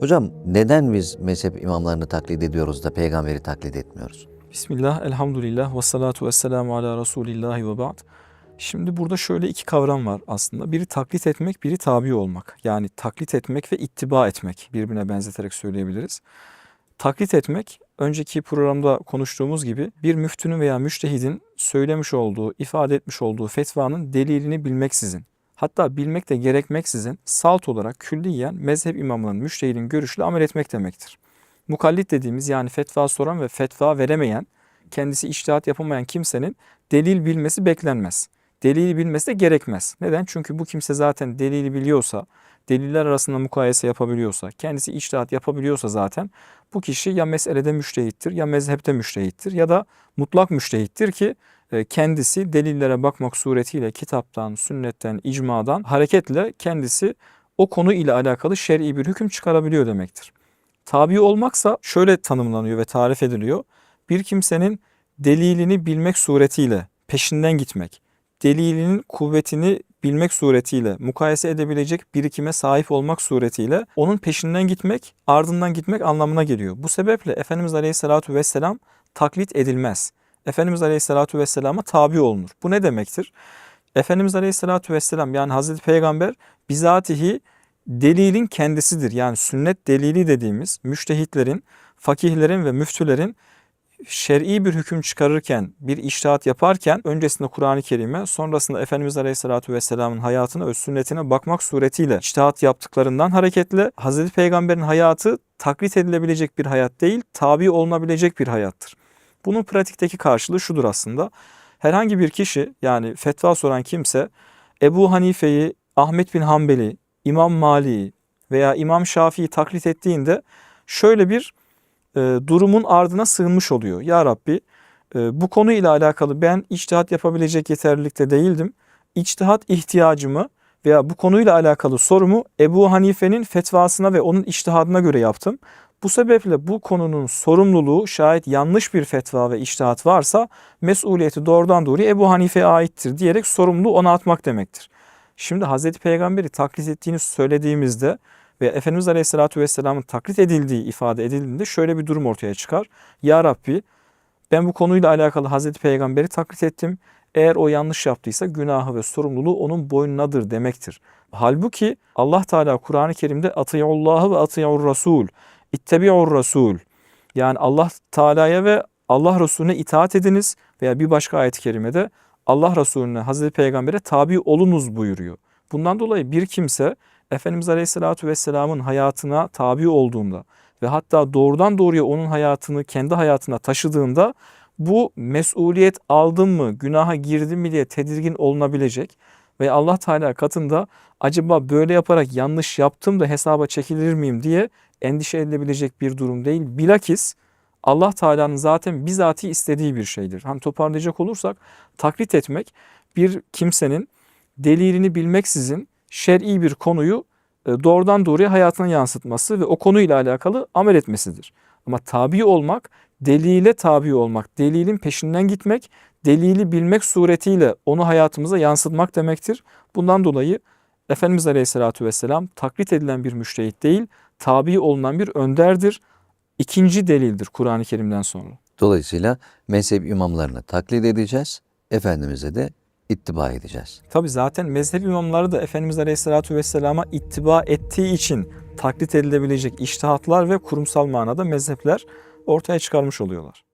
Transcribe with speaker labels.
Speaker 1: Hocam neden biz mezhep imamlarını taklit ediyoruz da peygamberi taklit etmiyoruz?
Speaker 2: Bismillah, elhamdülillah, ve salatu ve selamu ala Resulillahi ve ba'd. Şimdi burada şöyle iki kavram var aslında. Biri taklit etmek, biri tabi olmak. Yani taklit etmek ve ittiba etmek birbirine benzeterek söyleyebiliriz. Taklit etmek, önceki programda konuştuğumuz gibi bir müftünün veya müştehidin söylemiş olduğu, ifade etmiş olduğu fetvanın delilini bilmeksizin, hatta bilmek de gerekmeksizin salt olarak külliyen mezhep imamının, müştehidin görüşüyle amel etmek demektir. Mukallit dediğimiz yani fetva soran ve fetva veremeyen, kendisi iştihat yapamayan kimsenin delil bilmesi beklenmez. Delili bilmesi de gerekmez. Neden? Çünkü bu kimse zaten delili biliyorsa, deliller arasında mukayese yapabiliyorsa, kendisi iştihat yapabiliyorsa zaten bu kişi ya meselede müştehittir ya mezhepte müştehittir ya da mutlak müştehittir ki e, kendisi delillere bakmak suretiyle kitaptan, sünnetten, icmadan hareketle kendisi o konu ile alakalı şer'i bir hüküm çıkarabiliyor demektir. Tabi olmaksa şöyle tanımlanıyor ve tarif ediliyor. Bir kimsenin delilini bilmek suretiyle peşinden gitmek, delilinin kuvvetini bilmek suretiyle, mukayese edebilecek birikime sahip olmak suretiyle onun peşinden gitmek, ardından gitmek anlamına geliyor. Bu sebeple Efendimiz Aleyhisselatü Vesselam taklit edilmez. Efendimiz Aleyhisselatü Vesselam'a tabi olunur. Bu ne demektir? Efendimiz Aleyhisselatü Vesselam yani Hazreti Peygamber bizatihi delilin kendisidir. Yani sünnet delili dediğimiz müştehitlerin, fakihlerin ve müftülerin şer'i bir hüküm çıkarırken, bir iştihat yaparken öncesinde Kur'an-ı Kerim'e, sonrasında Efendimiz Aleyhisselatü Vesselam'ın hayatına ve sünnetine bakmak suretiyle iştihat yaptıklarından hareketle Hazreti Peygamber'in hayatı taklit edilebilecek bir hayat değil, tabi olunabilecek bir hayattır. Bunun pratikteki karşılığı şudur aslında. Herhangi bir kişi yani fetva soran kimse Ebu Hanife'yi, Ahmet bin Hanbel'i, İmam Mali'yi veya İmam Şafii'yi taklit ettiğinde şöyle bir e, durumun ardına sığınmış oluyor. Ya Rabbi e, bu konuyla alakalı ben içtihat yapabilecek yeterlilikte değildim. İçtihat ihtiyacımı veya bu konuyla alakalı sorumu Ebu Hanife'nin fetvasına ve onun içtihadına göre yaptım. Bu sebeple bu konunun sorumluluğu şayet yanlış bir fetva ve içtihat varsa mesuliyeti doğrudan doğruya Ebu Hanife'ye aittir diyerek sorumluluğu ona atmak demektir. Şimdi Hazreti Peygamber'i taklit ettiğini söylediğimizde ve Efendimiz Aleyhisselatü Vesselam'ın taklit edildiği ifade edildiğinde şöyle bir durum ortaya çıkar. Ya Rabbi ben bu konuyla alakalı Hazreti Peygamber'i taklit ettim. Eğer o yanlış yaptıysa günahı ve sorumluluğu onun boynunadır demektir. Halbuki Allah Teala Kur'an-ı Kerim'de atıyullahı ve atıyur rasul, ittebi'ur rasul. Yani Allah Teala'ya ve Allah Resulüne itaat ediniz veya bir başka ayet-i kerimede Allah Resulüne, Hazreti Peygamber'e tabi olunuz buyuruyor. Bundan dolayı bir kimse Efendimiz Aleyhisselatü Vesselam'ın hayatına tabi olduğunda ve hatta doğrudan doğruya onun hayatını kendi hayatına taşıdığında bu mesuliyet aldım mı, günaha girdim mi diye tedirgin olunabilecek ve Allah Teala katında acaba böyle yaparak yanlış yaptım da hesaba çekilir miyim diye endişe edilebilecek bir durum değil. Bilakis Allah Teala'nın zaten bizatihi istediği bir şeydir. Hani toparlayacak olursak taklit etmek bir kimsenin delilini bilmeksizin şer'i bir konuyu e, doğrudan doğruya hayatına yansıtması ve o konuyla alakalı amel etmesidir. Ama tabi olmak, delile tabi olmak, delilin peşinden gitmek, delili bilmek suretiyle onu hayatımıza yansıtmak demektir. Bundan dolayı Efendimiz Aleyhisselatü Vesselam taklit edilen bir müştehit değil, tabi olunan bir önderdir. İkinci delildir Kur'an-ı Kerim'den sonra.
Speaker 1: Dolayısıyla mezhep imamlarını taklit edeceğiz, Efendimiz'e de ittiba edeceğiz.
Speaker 2: Tabi zaten mezhep imamları da Efendimiz Aleyhisselatü Vesselam'a ittiba ettiği için taklit edilebilecek iştihatlar ve kurumsal manada mezhepler ortaya çıkarmış oluyorlar.